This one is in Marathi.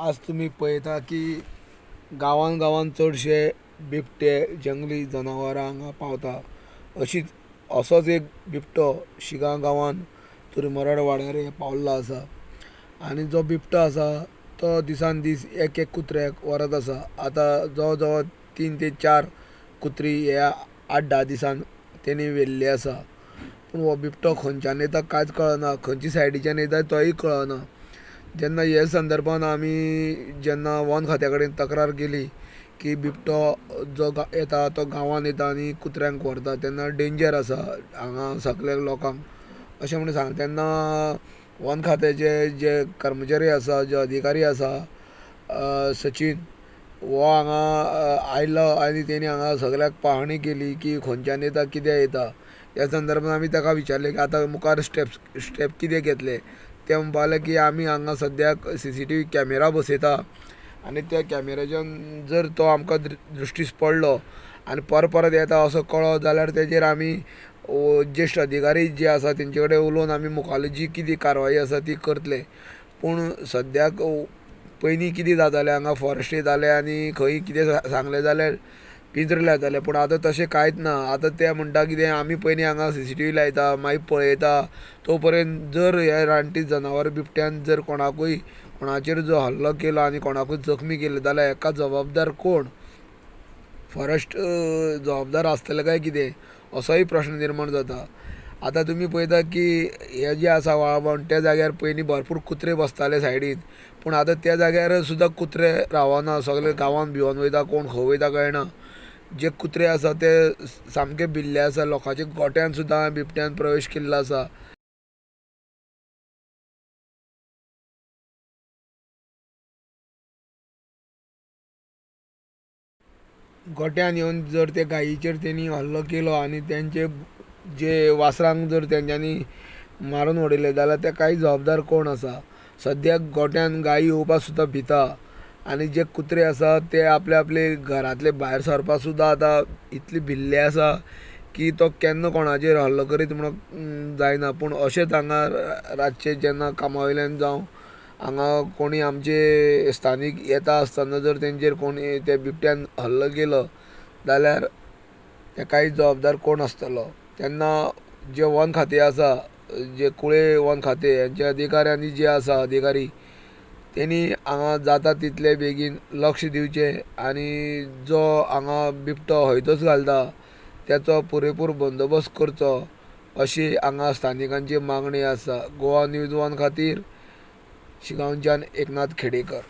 आज तुम्ही पळयता की गांवान गांवान चडशे बिबटे जंगली जनावरां हांगा पावता. अशीच असोच एक बिबटो शिगांव गांवान तुरमरड वाड्यार पावल्लो आसा. आनी जो बिबटो आसा तो दिसान दीस एक एक कुत्र्याक व्हरत आसा. आतां जवळ जवळ तीन ते चार कुत्री ह्या आठ धा दिसान तेणी व्हेल्ली आसा. पूण हो बिबटो खंयच्यान येता कांयच कळना. खंयच्या सायडीच्यान येता तोय कळना. जेन्ना हे संदर्भान आमी जेन्ना वन खात्या कडेन तक्रार केली की बिबटो जो येता तो गांवांत येता आनी कुत्र्यांक व्हरता तेन्ना डेंजर आसा हांगा सगल्या लोकांक. अशें म्हणून सांग तेन्ना वन खात्याचे जे कर्मचारी आसा जे अधिकारी आसा सचीन हो हांगा आयलो आनी तेणी हांगा सगळ्याक पाहणी केली की खंयच्यान येता कित्याक येता. ह्या संदर्भान आमी ताका विचारलें की आतां मुखार स्टेप स्टेप कितें घेतले? ते म्हणपा की आमी हांगा सद्याक C C T V camera बसयता आनी त्या कॅमेराच्यान जर तो आमकां दृश्टीस पडलो आनी परत परत येता असो कळ्ळो जाल्यार तेजेर आमी ज्येश्ठ अधिकारी जे आसा तेंचे कडेन उलोवन आमी मुखाल्ली जी कितें कारवाई आसा ती करतले. पूण सद्याक पयलीं कितें जातालें हांगा फॉरेस्ट जालें आनी खंय कितें सांगलें जाल्यार पिंजर लायताले पूण आतां तशें कांयच ना. आतां ते म्हणटा कितें आमी पयलीं हांगा सी सी टी व्ही लायता मागीर पळयता तो पर्यंत जर हे रानटी जनावर बिबट्यान जर कोणाकूय कोणाचेर जो हल्लो केलो आनी कोणाकूय जखमी केले जाल्यार हेका जबाबदार कोण? फॉरेस्ट जबाबदार आसतले काय कितें असोय प्रश्न निर्माण जाता आतां तुमी पळयता की हे जे आसा वाळवण त्या जाग्यार पयलीं भरपूर कुत्रे बसताले सायडीन पूण आतां त्या जाग्यार सुद्दां कुत्रे रावना सगळे गांवान भिवन वयता कोण खंय वयता कळना जे कुत्रे आसा ते सामके भिल्ले आसा लोकांच्या गोट्यान सुद्दां बिबट्यान प्रवेश केल्लो आसा. गोट्यान येवन जर ते गायीचेर तेणी हल्लो केलो आनी तेंचे जे वासरांक जर तेंच्यांनी मारून उडयले जाल्यार ते कांय जबाबदार कोण आसा? सद्याक गोट्यान गायी येवपाक सुद्दां भिता. आनी जे कुत्रे आसा ते आपले आपले घरांतले भायर सरपाक सुद्दां आतां इतले भिल्ले आसा की तो केन्ना कोणाचेर हल्लो करीत म्हणून जायना पूण अशेंच हांगा रातचे जेन्ना कामा वयल्यान जावं हांगा कोणी आमचे स्थानीक येता आसतना जर तेंचेर कोणी त्या बिबट्यान हल्लो केलो जाल्यार तेकाय जबाबदार कोण आसतलो तेन्ना जे वन खातें आसा जे कुळे वन खातें हेंच्या अधिकाऱ्यांनी जे आसा अधिकारी तेणी हांगा जाता तितले बेगीन लक्ष दिवचें आनी जो हांगा बिबटो हयतोच घालता तेचो पुरेपूर बंदोबस्त करचो अशी हांगा स्थानिकांची मागणी आसा. गोवा न्यूज वन खातीर शिगांवच्यान एकनाथ खेडेकर.